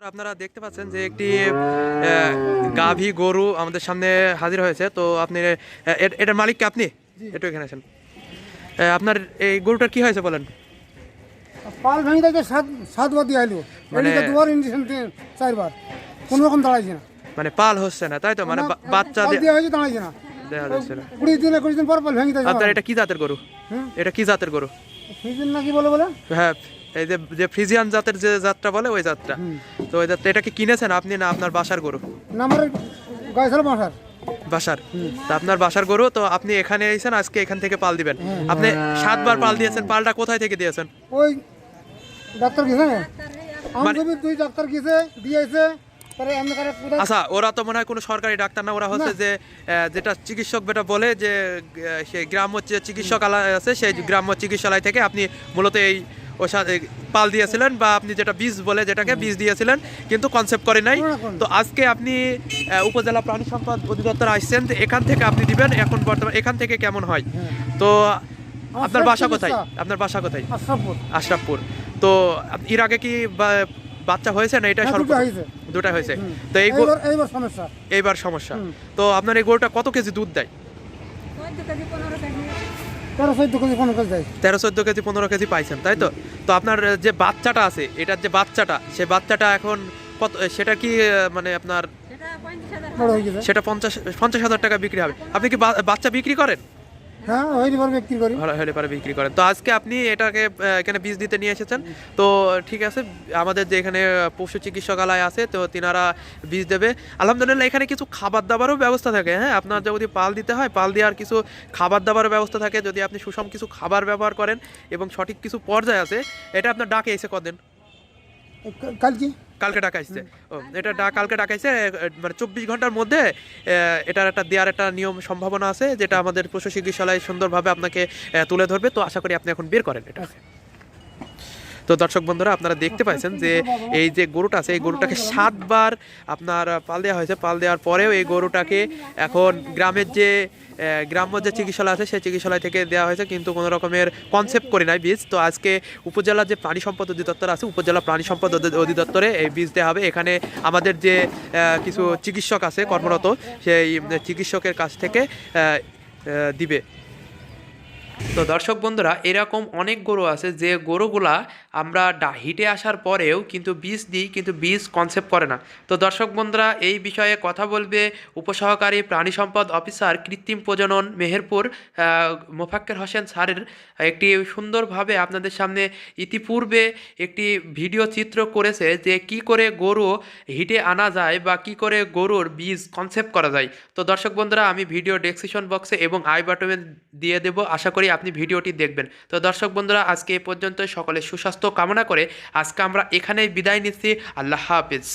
আপনারা দেখতে পাচ্ছেন যে একটি গাভী গরু আমাদের সামনে হাজির হয়েছে। তো আপনি এটার মালিক কি আপনি? একটু এখানে আছেন আপনার এই গরুটার কি হয়েছে বলেন? পাল ভেঙে দিয়েছে সাত সাতবার দিয়ে আইলো। মানে- দুবার ইঞ্জেকশন দিয়ে চারবার। কোনো রকম দাঁড়াইছে না। মানে পাল হচ্ছে না তাই তো? মানে বাচ্চা পাল দে- দেওয়া হয়েছে দাঁড়াইছে না। দেখা যাচ্ছে না। কুড়ি দিন একুশ দিন পর পাল ভেঙে দিয়েছে আপনার এটা কি জাতের গরু। এটা কি জাতের গরু? ফিজিন নাকি বলে বলে? হ্যাঁ। এই যে যে ফ্রিজিয়ান জাতের যে জাতটা বলে ওই জাতটা। তো ওই জাতটা এটা কি কিনেছেন আপনি না আপনার বাসার গরু? নাম্বার গায়ে ছিল বাসার। বাসার? তো আপনার বাসার গরু তো আপনি এখানে এসেছেন আজকে এখান থেকে পাল দিবেন। আপনি সাতবার পাল দিয়েছেন পালটা কোথায় থেকে দিয়েছেন? ওই ডাক্তার গেছে? আমার মানে- দুই ডাক্তার গেছে দিয়েছে আচ্ছা ওরা তো মনে হয় কোনো সরকারি ডাক্তার না ওরা হচ্ছে যে আহ, যেটা চিকিৎসক বেটা বলে যে সেই গ্রাম্য যে চিকিৎসকালয় আছে সেই গ্রাম্য চিকিৎসালয় থেকে আপনি মূলত এই সাথে পাল দিয়েছিলেন বা আপনি যেটা বীজ বলে যেটাকে বীজ দিয়েছিলেন কিন্তু কনসেপ্ট করে নাই। তো আজকে আপনি আহ, উপজেলা প্রাণী সম্পদ অধিদপ্তর আসছেন তো এখান থেকে আপনি দিবেন এখন বর্তমান এখান থেকে কেমন হয়? তো আপনার বাসা কোথায়? আপনার বাসা কোথায়? আশরাফপুর। তো এর আগে কি বা- বাচ্চা হয়েছে না এটা হ্যাঁ। দুটা হয়েছে। তো এই গো- এইবার এইবার সমস্যা। এইবার সমস্যা। তো আপনার এই গরুটা কত কেজি দুধ দেয়? তেরো চোদ্দ কেজি পনেরো কেজি। পাইছেন তাই তো? তো আপনার যে বাচ্চাটা আছে এটার যে বাচ্চাটা সে বাচ্চাটা এখন কত সেটা কি মানে আপনার সেটা পঞ্চাশ পঞ্চাশ হাজার টাকা বিক্রি হবে। আপনি কি বাচ্চা বিক্রি করেন? হ্যাঁ বিক্রি করি। বিক্রি করেন। তো আজকে আপনি এটাকে এখানে বীজ দিতে নিয়ে এসেছেন। তো ঠিক আছে আমাদের যে এখানে পশু চিকিৎসকালয় আছে তো তিনারা বীজ দেবে। আলহামদুলিল্লাহ এখানে কিছু খাবার দাবারও ব্যবস্থা থাকে। হ্যাঁ আপনার যদি পাল দিতে হয় পাল দেওয়ার কিছু খাবার দাবারও ব্যবস্থা থাকে। যদি আপনি সুষম কিছু খাবার ব্যবহার করেন এবং সঠিক কিছু পর্যায়ে আছে এটা আপনার ডাকে এসে কদিন? কালকে? কালকে ডাকা আসছে। ও এটা কালকে কালকে আসছে মানে চব্বিশ ঘণ্টার মধ্যে এটার একটা দেওয়ার একটা নিয়ম সম্ভাবনা আছে যেটা আমাদের পশু চিকিৎসালয় সুন্দরভাবে আপনাকে তুলে ধরবে। তো আশা করি আপনি এখন বের করেন এটা। তো দর্শক বন্ধুরা, আপনারা দেখতে পাচ্ছেন যে এই যে গরুটা আছে, এই গরুটাকে সাতবার আপনার পাল দেওয়া হয়েছে। পাল দেওয়ার পরেও এই গরুটাকে এখন গ্রামের যে গ্রাম্য যে চিকিৎসালয় আছে, সেই চিকিৎসালয় থেকে দেওয়া হয়েছে, কিন্তু কোনো রকমের কনসেপ্ট করে নাই বীজ। তো আজকে উপজেলার যে প্রাণী সম্পদ অধিদপ্তর আছে, উপজেলা প্রাণী সম্পদ অধিদপ্তরে এই বীজ দেওয়া হবে। এখানে আমাদের যে কিছু চিকিৎসক আছে কর্মরত, সেই চিকিৎসকের কাছ থেকে দিবে। তো দর্শক বন্ধুরা, এরকম অনেক গরু আছে যে গরুগুলা আমরা হিটে আসার পরেও কিন্তু বীজ দিই, কিন্তু বীজ কনসেপ্ট করে না। তো দর্শক বন্ধুরা, এই বিষয়ে কথা বলবে উপসহকারী প্রাণী সম্পদ অফিসার কৃত্রিম প্রজনন মেহেরপুর মোফাক্কের হোসেন স্যারের একটি সুন্দরভাবে আপনাদের সামনে ইতিপূর্বে একটি ভিডিও চিত্র করেছে যে কি করে গরু হিটে আনা যায় বা কি করে গরুর বীজ কনসেপ্ট করা যায়। তো দর্শক বন্ধুরা, আমি ভিডিও ডেসক্রিপশন বক্সে এবং আই বাটনে দিয়ে দেব। আশা করি আপনি ভিডিওটি দেখবেন। তো দর্শক বন্ধুরা, আজকে এ পর্যন্ত সকলে সুস্বাস্থ্য কামনা করে আজকে আমরা এখানেই বিদায় নিচ্ছি। আল্লাহ হাফিজ।